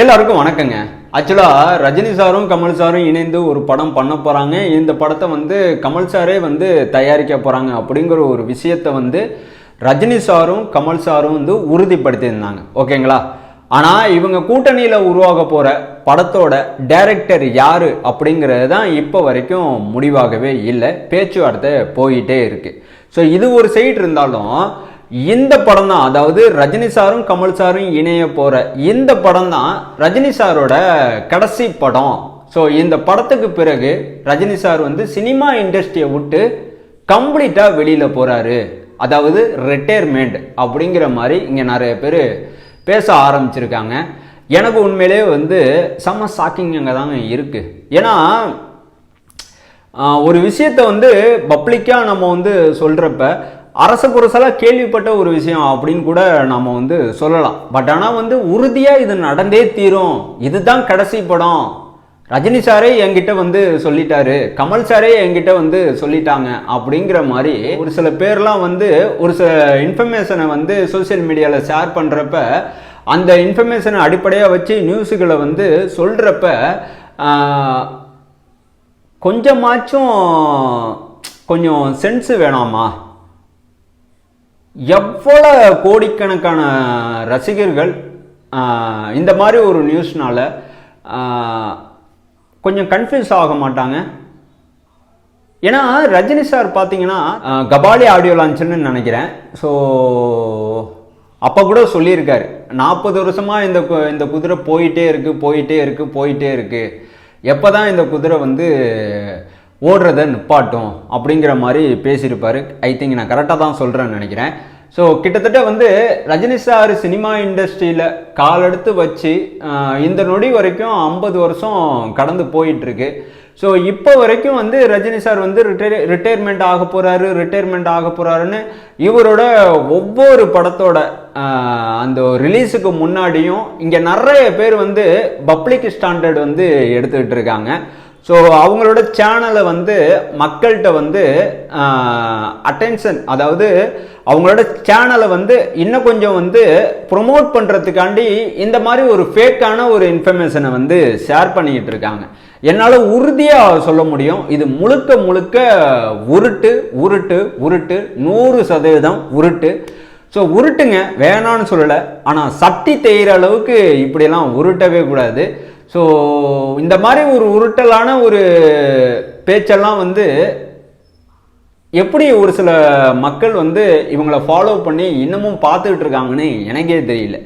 எல்லாருக்கும் வணக்கங்க. ஆக்சுவலாக ரஜினி சாரும் கமல் சாரும் இணைந்து ஒரு படம் பண்ண போகிறாங்க இந்த படத்தை வந்து கமல் சாரே வந்து தயாரிக்க போகிறாங்க அப்படிங்கிற ஒரு விஷயத்தை வந்து ரஜினி சாரும் கமல் சாரும் வந்து உறுதிப்படுத்தியிருந்தாங்க. ஓகேங்களா? ஆனால் இவங்க கூட்டணியில் உருவாக போகிற படத்தோட டைரக்டர் யார் அப்படிங்கிறது தான் இப்போ வரைக்கும் முடிவாகவே இல்லை. பேச்சுவார்த்தை போயிட்டே இருக்குது ஸோ இது ஒரு சைடு இருந்தாலும் இந்த படம் தான் அதாவது ரஜினி சாரும் கமல் சாரும் இணைய போகிற இந்த படம் தான் ரஜினி சாரோட கடைசி படம். ஸோ இந்த படத்துக்கு பிறகு ரஜினி சார் வந்து சினிமா இண்டஸ்ட்ரியை விட்டு கம்ப்ளீட்டாக வெளியில் போகிறாரு அதாவது ரிட்டையர்மெண்ட் அப்படிங்கிற மாதிரி இங்கே நிறைய பேர் பேச ஆரம்பிச்சிருக்காங்க. எனக்கு உண்மையிலே வந்து செம்ம ஷாக்கிங் அங்கே தாங்க இருக்குது ஏன்னா ஒரு விஷயத்தை வந்து பப்ளிக்காக நம்ம வந்து சொல்கிறப்ப அரச புரசலாக கேள்விப்பட்ட ஒரு விஷயம் அப்படின்னு கூட நம்ம வந்து சொல்லலாம். பட் ஆனால் வந்து உறுதியாக இது நடந்தே தீரும். இதுதான் கடைசி படம். ரஜினி சாரே என்கிட்ட வந்து சொல்லிட்டாரு. கமல் சாரே என்கிட்ட வந்து சொல்லிட்டாங்க அப்படிங்கிற மாதிரி ஒரு சில பேர்லாம் வந்து ஒரு சில இன்ஃபர்மேஷனை வந்து சோஷியல் மீடியாவில் ஷேர் பண்ணுறப்ப அந்த இன்ஃபர்மேஷனை அடிப்படையாக வச்சு நியூஸுகளை வந்து சொல்கிறப்ப கொஞ்சமாச்சும் கொஞ்சம் சென்ஸு வேணாமா? எவ்வளோ கோடிக்கணக்கான ரசிகர்கள் இந்த மாதிரி ஒரு நியூஸ்னால கொஞ்சம் கன்ஃபியூஸ் ஆக மாட்டாங்க. ஏன்னா ரஜினி சார் பார்த்தீங்கன்னா கபாலி ஆடியோ லான்ச்சுன்னு நினைக்கிறேன். ஸோ அப்போ கூட சொல்லியிருக்காரு. நாற்பது வருஷமாக இந்த கு- இந்த குதிரை போயிட்டே இருக்குது போயிட்டே இருக்குது போயிட்டே இருக்குது எப்போ தான் இந்த குதிரை வந்து ஓடுறத நிப்பாட்டும் அப்படிங்கிற மாதிரி பேசியிருப்பார். ஐ திங்க் நான் கரெக்டாக தான் சொல்கிறேன்னு நினைக்கிறேன். ஸோ கிட்டத்தட்ட வந்து ரஜினி சார் சினிமா இண்டஸ்ட்ரியில் காலெடுத்து வச்சு இந்த நொடி வரைக்கும் ஐம்பது வருஷம் கடந்து போயிட்டுருக்கு. ஸோ இப்போ வரைக்கும் வந்து ரஜினி சார் வந்து ரிட்டையர் ரிட்டையர்மெண்ட் ஆக போகிறாரு ரிட்டையர்மெண்ட் ஆக போகிறாருன்னு இவரோட ஒவ்வொரு படத்தோட அந்த ரிலீஸுக்கு முன்னாடியும் இங்கே நிறைய பேர் வந்து பப்ளிக் ஸ்டாண்டர்ட் வந்து எடுத்துக்கிட்டு இருக்காங்க. ஸோ அவங்களோட சேனலை வந்து மக்கள்கிட்ட வந்து அட்டென்ஷன் அதாவது அவங்களோட சேனலை வந்து இன்னும் கொஞ்சம் வந்து ப்ரொமோட் பண்ணுறதுக்காண்டி இந்த மாதிரி ஒரு ஃபேக்கான ஒரு இன்ஃபர்மேஷனை வந்து ஷேர் பண்ணிக்கிட்டு இருக்காங்க. என்னால் உறுதியாக சொல்ல முடியும் இது முழுக்க முழுக்க உருட்டு உருட்டு உருட்டு நூறு சதவீதம் உருட்டு. ஸோ உருட்டுங்க வேணான்னு சொல்லலை ஆனால் சட்டி தேயிற அளவுக்கு இப்படியெல்லாம் உருட்டவே கூடாது. ஸோ இந்த மாதிரி ஒரு உருட்டலான ஒரு பேச்செல்லாம் வந்து எப்படி ஒரு சில மக்கள் வந்து இவங்கள ஃபாலோ பண்ணி இன்னமும் பார்த்துக்கிட்டு இருக்காங்கன்னு எனக்கே தெரியல.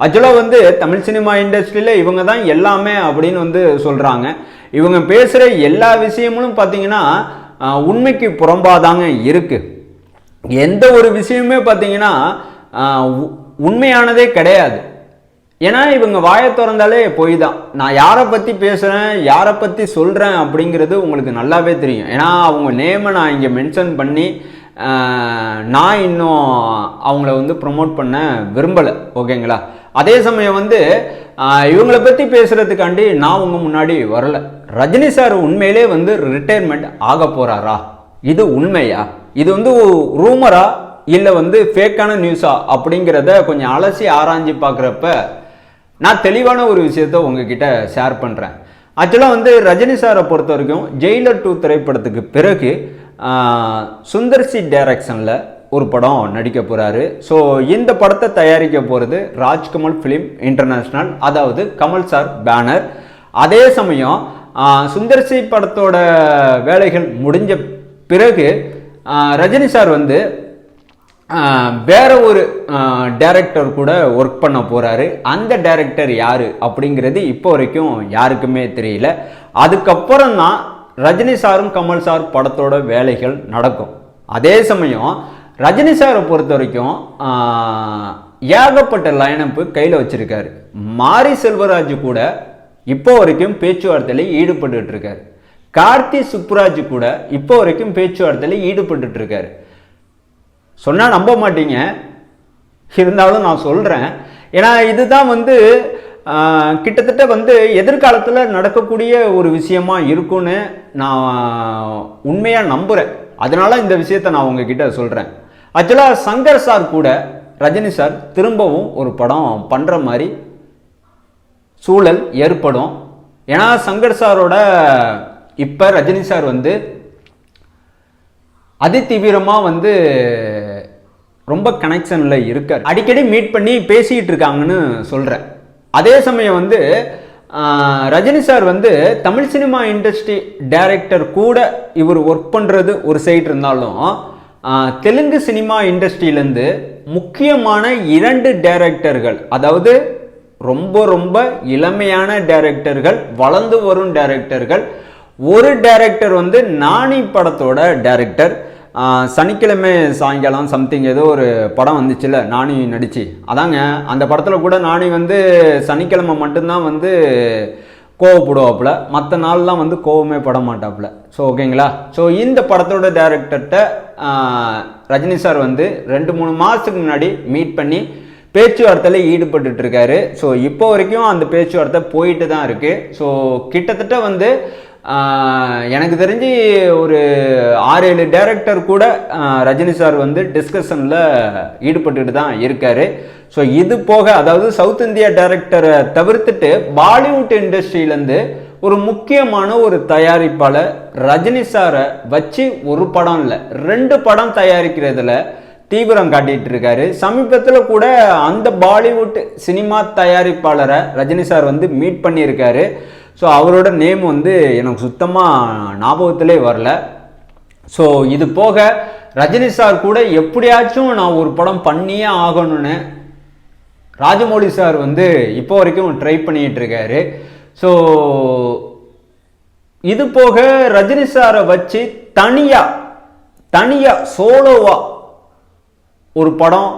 ஆக்சுவலாக வந்து தமிழ் சினிமா இண்டஸ்ட்ரியில் இவங்க தான் எல்லாமே அப்படின்னு வந்து சொல்கிறாங்க இவங்க பேசுகிற எல்லா விஷயங்களும் பார்த்தீங்கன்னா உண்மைக்கு புறம்பாதாங்க இருக்குது எந்த ஒரு விஷயமே பார்த்தீங்கன்னா உ- உண்மையானதே கிடையாது. ஏன்னா இவங்க வாயை திறந்தாலே பொய் தான் நான் யாரை பற்றி பேசுகிறேன் யாரை பற்றி சொல்கிறேன் அப்படிங்கிறது உங்களுக்கு நல்லாவே தெரியும். ஏன்னா அவங்க நேமை நான் இங்கே மென்ஷன் பண்ணி நான் இன்னும் அவங்கள வந்து ப்ரொமோட் பண்ண விரும்பலை. ஓகேங்களா? அதே சமயம் வந்து இவங்கள பற்றி பேசுகிறதுக்காண்டி நான் உங்கள் முன்னாடி வரல. ரஜினி சார் உண்மையிலே வந்து ரிட்டையர்மெண்ட் ஆக போகிறாரா இது உண்மையா? இது வந்து ரூமரா இல்லை வந்து ஃபேக்கான நியூஸா அப்படிங்கிறத கொஞ்சம் அலசி ஆராய்ஞ்சு பார்க்குறப்ப நான் தெளிவான ஒரு விஷயத்த உங்ககிட்ட ஷேர் பண்ணுறேன் ஆக்சுவலாக வந்து ரஜினி சாரை பொறுத்த வரைக்கும் ஜெயிலர் டூ திரைப்படத்துக்கு பிறகு சுந்தர்சி டைரக்ஷனில் ஒரு படம் நடிக்க போகிறாரு ஸோ இந்த படத்தை தயாரிக்க போகிறது ராஜ்கமல் ஃபிலிம் இன்டர்நேஷ்னல் அதாவது கமல் சார் பேனர் அதே சமயம் சுந்தர்சி படத்தோட வேலைகள் முடிஞ்ச பிறகு ரஜினி சார் வந்து வேற ஒரு டைரக்டர் கூட ஒர்க் பண்ண போறாரு. அந்த டைரக்டர் யாரு அப்படிங்கிறது இப்போ வரைக்கும் யாருக்குமே தெரியல. அதுக்கப்புறம் தான் ரஜினி சாரும் கமல் சார் படத்தோட வேலைகள் நடக்கும். அதே சமயம் ரஜினி சாரை பொறுத்த வரைக்கும் ஏகப்பட்ட லைனப்பு கையில் வச்சிருக்காரு. மாரி செல்வராஜ் கூட இப்போ வரைக்கும் பேச்சுவார்த்தையில் ஈடுபட்டு இருக்காரு. கார்த்தி சுப்புராஜ் கூட இப்போ வரைக்கும் பேச்சுவார்த்தையில் ஈடுபட்டு இருக்காரு. சொன்னால் நம்ப மாட்டீங்க. இருந்தாலும் நான் சொல்கிறேன் ஏன்னா இதுதான் வந்து கிட்டத்தட்ட வந்து எதிர்காலத்தில் நடக்கக்கூடிய ஒரு விஷயமா இருக்கும்னு நான் உண்மையாக நம்புகிறேன் அதனால இந்த விஷயத்தை நான் உங்ககிட்ட சொல்கிறேன் ஆக்சுவலாக சங்கர் சார் கூட ரஜினி சார் திரும்பவும் ஒரு படம் பண்ணுற மாதிரி சூழல் ஏற்படும். ஏன்னா சங்கர் சாரோட இப்போ ரஜினி சார் வந்து அதிதீவிரமாக வந்து ரொம்ப கனெக்ஷனில் இருக்கார். அடிக்கடி மீட் பண்ணி பேசிக்கிட்டு இருக்காங்கன்னு சொல்கிறேன் அதே சமயம் வந்து ரஜினி சார் வந்து தமிழ் சினிமா இண்டஸ்ட்ரி டைரக்டர் கூட இவர் ஒர்க் பண்ணுறது ஒரு சைடு இருந்தாலும் தெலுங்கு சினிமா இண்டஸ்ட்ரியிலேருந்து முக்கியமான இரண்டு டைரக்டர்கள் அதாவது ரொம்ப ரொம்ப இளமையான டைரக்டர்கள் வளர்ந்து வரும் டைரக்டர்கள் ஒரு டைரக்டர் வந்து நானி படத்தோட டைரக்டர் சனிக்கிழமை சாயங்காலம் சம்திங் ஏதோ ஒரு படம் வந்துச்சுல்ல நானி நடிச்சு. அதாங்க அந்த படத்தில் கூட நானி வந்து சனிக்கிழமை மட்டும்தான் வந்து கோவப்படுவாப்புல. மற்ற நாள்லாம் வந்து கோவமே பட மாட்டாப்புல. ஸோ ஓகேங்களா ஸோ இந்த படத்தோட டேரக்டர்கிட்ட ரஜினி சார் வந்து ரெண்டு மூணு மாதத்துக்கு முன்னாடி மீட் பண்ணி பேச்சுவார்த்தையில் ஈடுபட்டுட்டு ஸோ இப்போ வரைக்கும் அந்த பேச்சுவார்த்தை போயிட்டு தான் இருக்குது ஸோ கிட்டத்தட்ட வந்து எனக்கு தெரிஞ்சு ஒரு ஆறு ஏழு டேரக்டர் கூட ரஜினி சார் வந்து டிஸ்கஷனில் ஈடுபட்டுட்டு தான் இருக்கார். ஸோ இது போக அதாவது சவுத் இந்தியா டேரக்டரை தவிர்த்துட்டு பாலிவுட் இண்டஸ்ட்ரியிலேருந்து ஒரு முக்கியமான ஒரு தயாரிப்பாளர் ரஜினி சாரை வச்சு ஒரு படம் இல்லை ரெண்டு படம் தயாரிக்கிறதுல தீவிரம் காட்டிகிட்டு இருக்காரு. சமீபத்தில் கூட அந்த பாலிவுட் சினிமா தயாரிப்பாளரை ரஜினி சார் வந்து மீட் பண்ணியிருக்காரு. ஸோ அவரோட நேம் வந்து எனக்கு சுத்தமாக ஞாபகத்திலே வரல. ஸோ இது போக ரஜினி சார் கூட எப்படியாச்சும் நான் ஒரு படம் பண்ணியே ஆகணும்னு ராஜமௌழி சார் வந்து இப்போ வரைக்கும் ட்ரை பண்ணிகிட்டு இருக்காரு. ஸோ இது போக ரஜினி சாரை வச்சு தனியாக தனியாக சோலோவா ஒரு படம்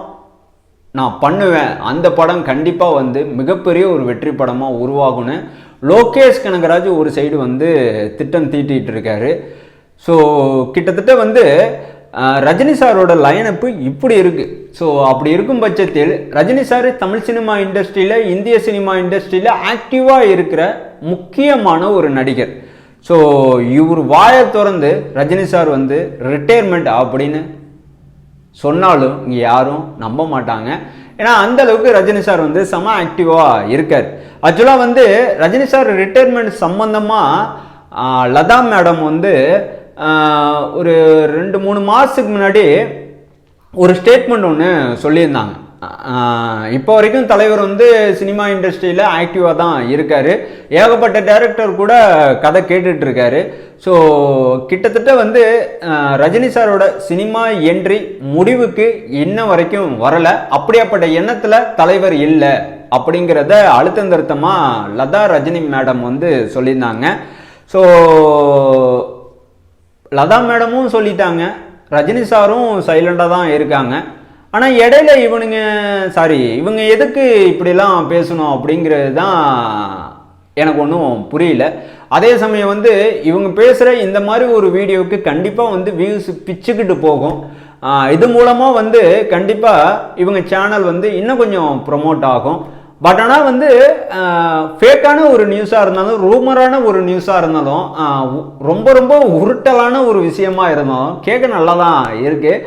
நான் பண்ணுவேன். அந்த படம் கண்டிப்பாக வந்து மிகப்பெரிய ஒரு வெற்றி படமாக உருவாகும்னு லோகேஷ் கனகராஜ் ஒரு சைடு வந்து திட்டம் தீட்டிகிட்டு இருக்காரு. ஸோ கிட்டத்தட்ட வந்து ரஜினி சாரோட லைனப்பு இப்படி இருக்குது ஸோ அப்படி இருக்கும் பட்சத்தில் ரஜினி சார் தமிழ் சினிமா இண்டஸ்ட்ரியில் இந்திய சினிமா இண்டஸ்ட்ரியில் ஆக்டிவாக இருக்கிற முக்கியமான ஒரு நடிகர். ஸோ இவர் வாயை திறந்து ரஜினி சார் வந்து ரிட்டையர்மெண்ட் அப்படின்னு சொன்னாலும் இங்கே யாரும் நம்ப மாட்டாங்க. ஏன்னா அந்த அளவுக்கு ரஜினி சார் வந்து செம ஆக்டிவாக இருக்கார். ஆக்சுவலாக வந்து ரஜினி சார் ரிட்டையர்மெண்ட் சம்மந்தமாக லதா மேடம் வந்து ஒரு ரெண்டு மூணு மாதத்துக்கு முன்னாடி ஒரு ஸ்டேட்மெண்ட் ஒன்று சொல்லியிருந்தாங்க. இப்போ வரைக்கும் தலைவர் வந்து சினிமா இண்டஸ்ட்ரியில் ஆக்டிவாக தான் இருக்கார். ஏகப்பட்ட டேரக்டர் கூட கதை கேட்டுட்ருக்காரு. ஸோ கிட்டத்தட்ட வந்து ரஜினி சாரோட சினிமா என்ட்ரி முடிவுக்கு இன்ன வரைக்கும் வரலை. அப்படியாப்பட்ட எண்ணத்தில் தலைவர் இல்லை அப்படிங்கிறத அழுத்தம் திருத்தமாக லதா ரஜினி மேடம் வந்து சொல்லியிருந்தாங்க. ஸோ லதா மேடமும் சொல்லிட்டாங்க. ரஜினி சாரும் சைலண்டாக தான் இருக்காங்க. ஆனால் இடையில இவனுங்க சாரி இவங்க எதுக்கு இப்படிலாம் பேசணும் அப்படிங்கிறது தான் எனக்கு ஒன்றும் புரியல. அதே சமயம் வந்து இவங்க பேசுகிற இந்த மாதிரி ஒரு வீடியோவுக்கு கண்டிப்பாக வந்து வியூஸ் பிச்சுக்கிட்டு போகும். இது மூலமாக வந்து கண்டிப்பாக இவங்க சேனல் வந்து இன்னும் கொஞ்சம் ப்ரொமோட் ஆகும். பட் ஆனால் வந்து ஃபேக்கான ஒரு நியூஸாக இருந்தாலும் ரூமரான ஒரு நியூஸாக இருந்தாலும் ரொம்ப ரொம்ப உருட்டலான ஒரு விஷயமா இருந்தாலும் கேட்க நல்லா தான் இருக்குது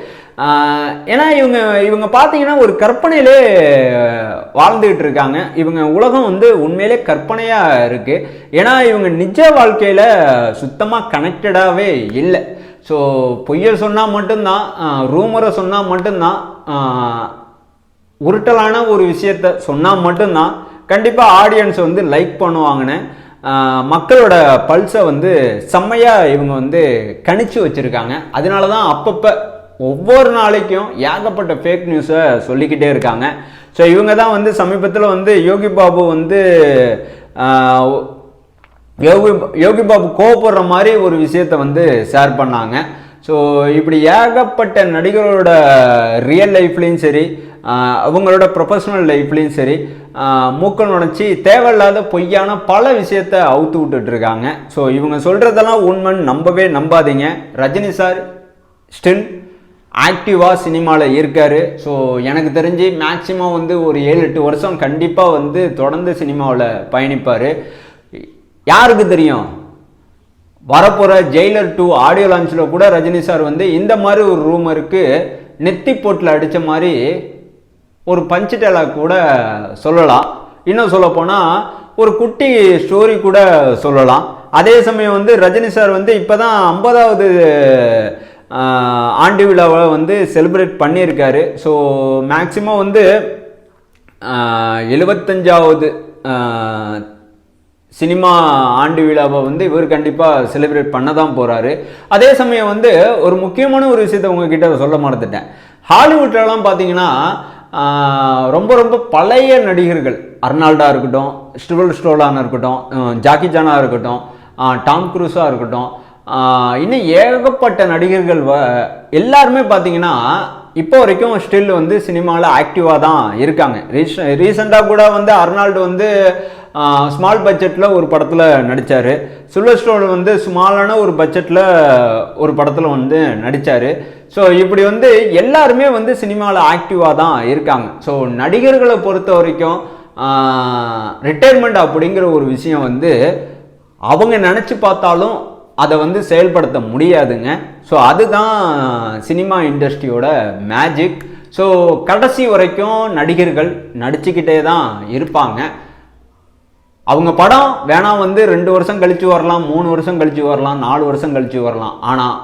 ஏன்னா இவங்க இவங்க பார்த்தீங்கன்னா ஒரு கற்பனையிலே வாழ்ந்துகிட்டு இருக்காங்க. இவங்க உலகம் வந்து உண்மையிலே கற்பனையாக இருக்குது ஏன்னா இவங்க நிஜ வாழ்க்கையில் சுத்தமாக கனெக்டடாகவே இல்லை. ஸோ பொய்யை சொன்னால் மட்டும்தான் ரூமரை சொன்னால் மட்டும்தான் உருட்டலான ஒரு விஷயத்த சொன்னால் மட்டும்தான் கண்டிப்பாக ஆடியன்ஸ் வந்து லைக் பண்ணுவாங்கன்னு மக்களோட பல்ஸை வந்து செம்மையாக இவங்க வந்து கணிச்சு வச்சுருக்காங்க. அதனால தான் அப்பப்போ ஒவ்வொரு நாளைக்கும் ஏகப்பட்ட ஃபேக் நியூஸை சொல்லிக்கிட்டே இருக்காங்க. ஸோ இவங்க தான் வந்து சமீபத்தில் வந்து யோகி பாபு வந்து யோகி யோகி பாபு கோவப்படுற மாதிரி ஒரு விஷயத்த வந்து ஷேர் பண்ணாங்க. ஸோ இப்படி ஏகப்பட்ட நடிகரோட ரியல் லைஃப்லேயும் சரி அவங்களோட ப்ரொஃபஷ்னல் லைஃப்லேயும் சரி மூக்கள் மூக்க நுழைச்சி தேவையில்லாத பொய்யான பல விஷயத்த அவுத்து விட்டுட்டு இருக்காங்க. ஸோ இவங்க சொல்கிறதெல்லாம் உண்மைன்னு நம்பவே நம்பாதீங்க. ரஜினி சார் ஸ்டில் ஆக்டிவாக சினிமாவில் இருக்கார். ஸோ எனக்கு தெரிஞ்சு மேக்ஸிமம் வந்து ஒரு ஏழு எட்டு வருஷம் கண்டிப்பாக வந்து தொடர்ந்து சினிமாவில் பயணிப்பார். யாருக்கு தெரியும்? வரப்போகிற ஜெயிலர் டூ ஆடியோ லான்ச்சில் கூட ரஜினி சார் வந்து இந்த மாதிரி ஒரு ரூமருக்கு நெத்தி போட்டில் அடித்த மாதிரி ஒரு பஞ்சு டேலாக் கூட சொல்லலாம். இன்னும் சொல்ல போனால் ஒரு குட்டி ஸ்டோரி கூட சொல்லலாம். அதே சமயம் வந்து ரஜினி சார் வந்து இப்போ தான் ஐம்பதாவது ஆண்டு விழாவை வந்து செலிப்ரேட் பண்ணியிருக்காரு. ஸோ மேக்சிமம் வந்து எழுபத்தஞ்சாவது சினிமா ஆண்டு விழாவை வந்து இவர் கண்டிப்பாக செலிப்ரேட் பண்ண தான் போகிறாரு அதே சமயம் வந்து ஒரு முக்கியமான ஒரு விஷயத்தை உங்ககிட்ட சொல்ல மறந்துட்டேன். ஹாலிவுட்லலாம் பார்த்தீங்கன்னா ரொம்ப ரொம்ப பழைய நடிகர்கள் அர்னால்டா இருக்கட்டும் ஸ்டிவல் ஸ்டோலானா இருக்கட்டும் ஜாக்கி ஜானா இருக்கட்டும் டாம் குரூஸாக இருக்கட்டும் இன்னும் ஏகப்பட்ட நடிகர்கள் வ எல்லாருமே பார்த்தீங்கன்னா இப்போ வரைக்கும் ஸ்டில் வந்து சினிமாவில் ஆக்டிவாக தான் இருக்காங்க. ரீச ரீசெண்டாக கூட வந்து அர்னால்டு வந்து ஸ்மால் பட்ஜெட்டில் ஒரு படத்தில் நடித்தார் சில்வஸ்டோன் வந்து ஸ்மாலான ஒரு பட்ஜெட்டில் ஒரு படத்தில் வந்து நடித்தார் ஸோ இப்படி வந்து எல்லாருமே வந்து சினிமாவில் ஆக்டிவாக தான் இருக்காங்க. ஸோ நடிகர்களை பொறுத்த வரைக்கும் ரிட்டையர்மெண்ட் அப்படிங்கிற ஒரு விஷயம் வந்து அவங்க நினச்சி பார்த்தாலும் அதை வந்து செயல்படுத்த முடியாதுங்க. ஸோ அதுதான் சினிமா இண்டஸ்ட்ரியோட மேஜிக் ஸோ கடைசி வரைக்கும் நடிகர்கள் நடிச்சுக்கிட்டே தான் இருப்பாங்க. அவங்க படம் வேணால் வந்து ரெண்டு வருஷம் கழித்து வரலாம் மூணு வருஷம் கழித்து வரலாம் நாலு வருஷம் கழித்து வரலாம். ஆனால்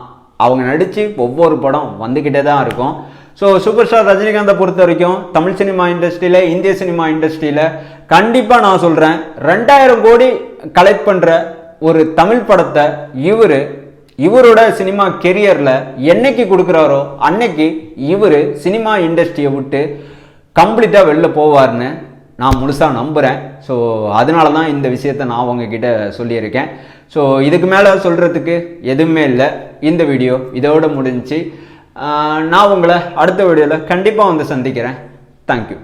அவங்க நடித்து ஒவ்வொரு படம் வந்துக்கிட்டே தான் இருக்கும். ஸோ சூப்பர் ஸ்டார் ரஜினிகாந்தை பொறுத்த வரைக்கும் தமிழ் சினிமா இண்டஸ்ட்ரியில் இந்திய சினிமா இண்டஸ்ட்ரியில் கண்டிப்பாக நான் சொல்கிறேன் ரெண்டாயிரம் கோடி கலெக்ட் பண்ணுற ஒரு தமிழ் படத்தை இவர் இவரோட சினிமா கெரியரில் என்னைக்கு கொடுக்குறாரோ அன்னைக்கு இவர் சினிமா இண்டஸ்ட்ரியை விட்டு கம்ப்ளீட்டாக வெளில போவார்னு நான் முழுசாக நம்புகிறேன் ஸோ அதனால தான் இந்த விஷயத்தை நான் உங்ககிட்ட சொல்லியிருக்கேன். ஸோ இதுக்கு மேலே சொல்கிறதுக்கு எதுவுமே இல்லை. இந்த வீடியோ இதோடு முடிஞ்சு. நான் உங்களை அடுத்த வீடியோவில் கண்டிப்பாக வந்து சந்திக்கிறேன். தேங்க்யூ